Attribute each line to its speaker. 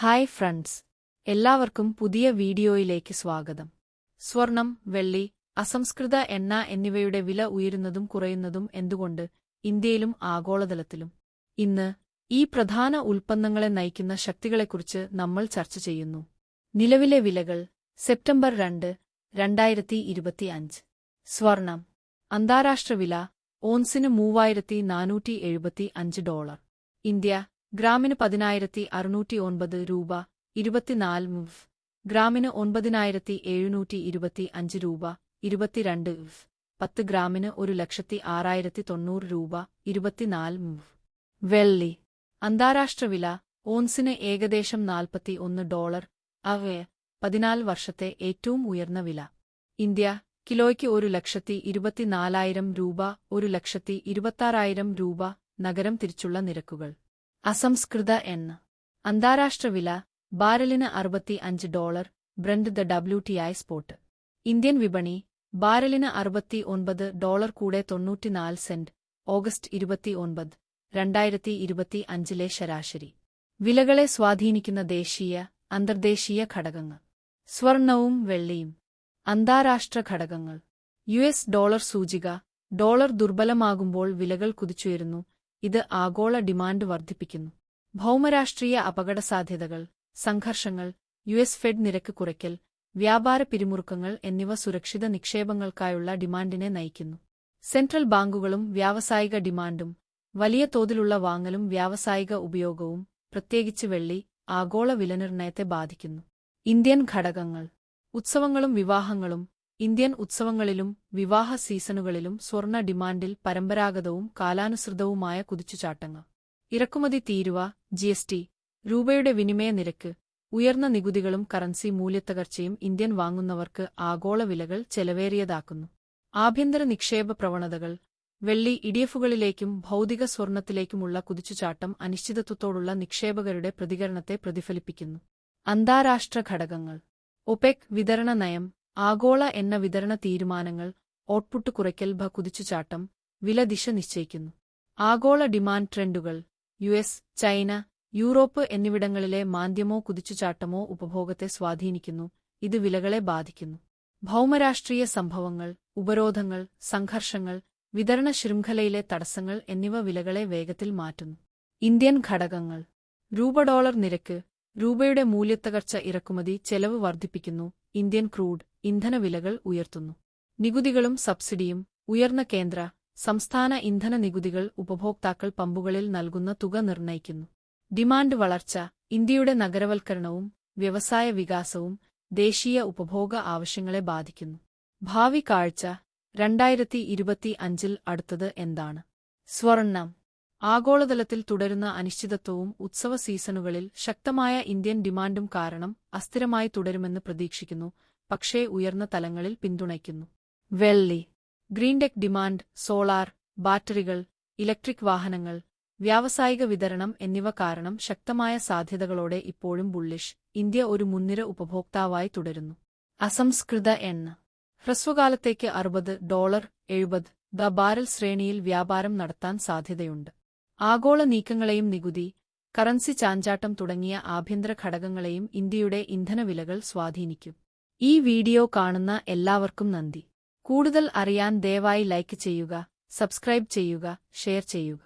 Speaker 1: Hi friends. എല്ലാവർക്കും പുതിയ വീഡിയോയിലേക്ക് സ്വാഗതം. സ്വർണം വെള്ളി അസംസ്കൃത എണ്ണ എന്നിവയുടെ വില ഉയരുന്നതും കുറയുന്നതും എന്തുകൊണ്ട് ഇന്ത്യയിലും ആഗോളതലത്തിലും? ഇന്ന് ഈ പ്രധാന ഉൽപ്പന്നങ്ങളെ നയിക്കുന്ന ശക്തികളെക്കുറിച്ച് നമ്മൾ ചർച്ച ചെയ്യുന്നു. നിലവിലെ വിലകൾ സെപ്റ്റംബർ രണ്ട് രണ്ടായിരത്തി ഇരുപത്തിയഞ്ച് സ്വർണം അന്താരാഷ്ട്ര വില ഓൺസിന് മൂവായിരത്തി നാനൂറ്റി എഴുപത്തി അഞ്ച് ഡോളർ. ഇന്ത്യ ഗ്രാമിന് പതിനായിരത്തി അറുന്നൂറ്റി ഒൻപത് രൂപ ഇരുപത്തിനാല് മുഫ് ഗ്രാമിന് ഒൻപതിനായിരത്തി എഴുന്നൂറ്റി ഇരുപത്തി അഞ്ച് രൂപ ഇരുപത്തിരണ്ട് മുഫ് പത്ത് ഗ്രാമിന് ഒരു ലക്ഷത്തി ആറായിരത്തി തൊണ്ണൂറ് രൂപ ഇരുപത്തിനാല് മുഫ് വെള്ളി. അന്താരാഷ്ട്ര വില ഓൺസിന് ഏകദേശം നാൽപ്പത്തി ഒന്ന് ഡോളർ. അവയെ പതിനാല് വർഷത്തെ ഏറ്റവും ഉയർന്ന വില. ഇന്ത്യ കിലോയ്ക്ക് ഒരു ലക്ഷത്തി ഇരുപത്തിനാലായിരം രൂപ ഒരു ലക്ഷത്തി ഇരുപത്താറായിരം രൂപ നഗരം തിരിച്ചുള്ള നിരക്കുകൾ. അസംസ്കൃത എണ്ണ അന്താരാഷ്ട്ര വില ബാരലിന് അറുപത്തി അഞ്ച് dollar Brent the W T I spot. Indian വിപണി ബാരലിന് അറുപത്തി ഒൻപത് ഡോളർ കൂടെ തൊണ്ണൂറ്റിനാല് സെന്റ് ഓഗസ്റ്റ് ഇരുപത്തിയൊൻപത് രണ്ടായിരത്തി ഇരുപത്തി അഞ്ചിലെ ശരാശരി. വിലകളെ സ്വാധീനിക്കുന്ന ദേശീയ അന്തർദേശീയ ഘടകങ്ങൾ. സ്വർണവും വെള്ളിയും. അന്താരാഷ്ട്ര ഘടകങ്ങൾ. യു എസ് ഡോളർ സൂചിക ഡോളർ ദുർബലമാകുമ്പോൾ വിലകൾ കുതിച്ചുയരുന്നു ഇത് ആഗോള ഡിമാൻഡ് വർദ്ധിപ്പിക്കുന്നു. ഭൗമരാഷ്ട്രീയ അപകടസാധ്യതകൾ സംഘർഷങ്ങൾ യു എസ് ഫെഡ് നിരക്ക് കുറയ്ക്കൽ വ്യാപാര പിരിമുറുക്കങ്ങൾ എന്നിവ സുരക്ഷിത നിക്ഷേപങ്ങൾക്കായുള്ള ഡിമാൻഡിനെ നയിക്കുന്നു. സെൻട്രൽ ബാങ്കുകളും വ്യാവസായിക ഡിമാൻഡും വലിയ തോതിലുള്ള വാങ്ങലും വ്യാവസായിക ഉപയോഗവും പ്രത്യേകിച്ച് വെള്ളി ആഗോള വിലനിർണയത്തെ ബാധിക്കുന്നു. ഇന്ത്യൻ ഘടകങ്ങൾ ഉത്സവങ്ങളും വിവാഹങ്ങളും ഇന്ത്യൻ ഉത്സവങ്ങളിലും വിവാഹ സീസണുകളിലും സ്വർണ ഡിമാൻഡിൽ പരമ്പരാഗതവും കാലാനുസൃതവുമായ കുതിച്ചുചാട്ടങ്ങൾ. ഇറക്കുമതി തീരുവ ജിഎസ്ടി രൂപയുടെ വിനിമയ നിരക്ക് ഉയർന്ന നികുതികളും കറൻസി മൂല്യത്തകർച്ചയും ഇന്ത്യൻ വാങ്ങുന്നവർക്ക് ആഗോള വിലകൾ ചെലവേറിയതാക്കുന്നു. ആഭ്യന്തര നിക്ഷേപ പ്രവണതകൾ വെള്ളി ഇടിയഫുകളിലേക്കും ഭൗതിക സ്വർണത്തിലേക്കുമുള്ള കുതിച്ചുചാട്ടം അനിശ്ചിതത്വത്തോടുള്ള നിക്ഷേപകരുടെ പ്രതികരണത്തെ പ്രതിഫലിപ്പിക്കുന്നു. അന്താരാഷ്ട്ര ഘടകങ്ങൾ. ഒപെക് വിതരണ നയം ആഗോള എണ്ണ വിതരണ തീരുമാനങ്ങൾ ഔട്ട്പുട്ട് കുറയ്ക്കൽ ഭ കുതിച്ചുചാട്ടം വില ദിശ നിശ്ചയിക്കുന്നു. ആഗോള ഡിമാൻഡ് ട്രെൻഡുകൾ യു എസ് ചൈന യൂറോപ്പ് എന്നിവിടങ്ങളിലെ മാന്ദ്യമോ കുതിച്ചുചാട്ടമോ ഉപഭോഗത്തെ സ്വാധീനിക്കുന്നു. ഇത് വിലകളെ ബാധിക്കുന്നു. ഭൗമരാഷ്ട്രീയ സംഭവങ്ങൾ ഉപരോധങ്ങൾ സംഘർഷങ്ങൾ വിതരണ ശൃംഖലയിലെ തടസ്സങ്ങൾ എന്നിവ വിലകളെ വേഗത്തിൽ മാറ്റുന്നു. ഇന്ത്യൻ ഘടകങ്ങൾ. രൂപ ഡോളർ നിരക്ക് രൂപയുടെ മൂല്യത്തകർച്ച ഇറക്കുമതി ചെലവ് വർദ്ധിപ്പിക്കുന്നു. Indian crude. ഇന്ധനവിലകൾ ഉയർത്തുന്നു. നികുതികളും സബ്സിഡിയും ഉയർന്ന കേന്ദ്ര സംസ്ഥാന ഇന്ധന നികുതികൾ ഉപഭോക്താക്കൾ പമ്പുകളിൽ നൽകുന്ന തുക നിർണയിക്കുന്നു. ഡിമാൻഡ് വളർച്ച ഇന്ത്യയുടെ നഗരവൽക്കരണവും വ്യവസായ വികാസവും ദേശീയ ഉപഭോഗ ആവശ്യങ്ങളെ ബാധിക്കുന്നു. ഭാവി കാഴ്ച രണ്ടായിരത്തി ഇരുപത്തി അഞ്ചിൽ അടുത്തത് എന്താണ്? സ്വർണം. ആഗോളതലത്തിൽ തുടരുന്ന അനിശ്ചിതത്വവും ഉത്സവ സീസണുകളിൽ ശക്തമായ ഇന്ത്യൻ ഡിമാൻഡും കാരണം അസ്ഥിരമായി തുടരുമെന്ന് പ്രതീക്ഷിക്കുന്നു പക്ഷേ ഉയർന്ന തലങ്ങളിൽ പിന്തുണയ്ക്കുന്നു. വെള്ളി. ഗ്രീൻടെക് ഡിമാൻഡ് സോളാർ ബാറ്ററികൾ ഇലക്ട്രിക് വാഹനങ്ങൾ വ്യാവസായിക വിതരണം എന്നിവ കാരണം ശക്തമായ സാധ്യതകളോടെ ഇപ്പോഴും ബുള്ളിഷ് ഇന്ത്യ ഒരു മുൻനിര ഉപഭോക്താവായി തുടരുന്നു. അസംസ്കൃത എണ്ണ. ഹ്രസ്വകാലത്തേക്ക് അറുപത് ഡോളർ എഴുപത് ദ ബാരൽ ശ്രേണിയിൽ വ്യാപാരം നടത്താൻ സാധ്യതയുണ്ട്. ആഗോള നീക്കങ്ങളെയും നികുതി കറൻസി ചാഞ്ചാട്ടം തുടങ്ങിയ ആഭ്യന്തര ഘടകങ്ങളെയും ഇന്ത്യയുടെ ഇന്ധനവിലകൾ സ്വാധീനിക്കും. ഈ വീഡിയോ കാണുന്ന എല്ലാവർക്കും നന്ദി. കൂടുതൽ അറിയാൻ ദയവായി ലൈക്ക് ചെയ്യുക സബ്സ്ക്രൈബ് ചെയ്യുക ഷെയർ ചെയ്യുക.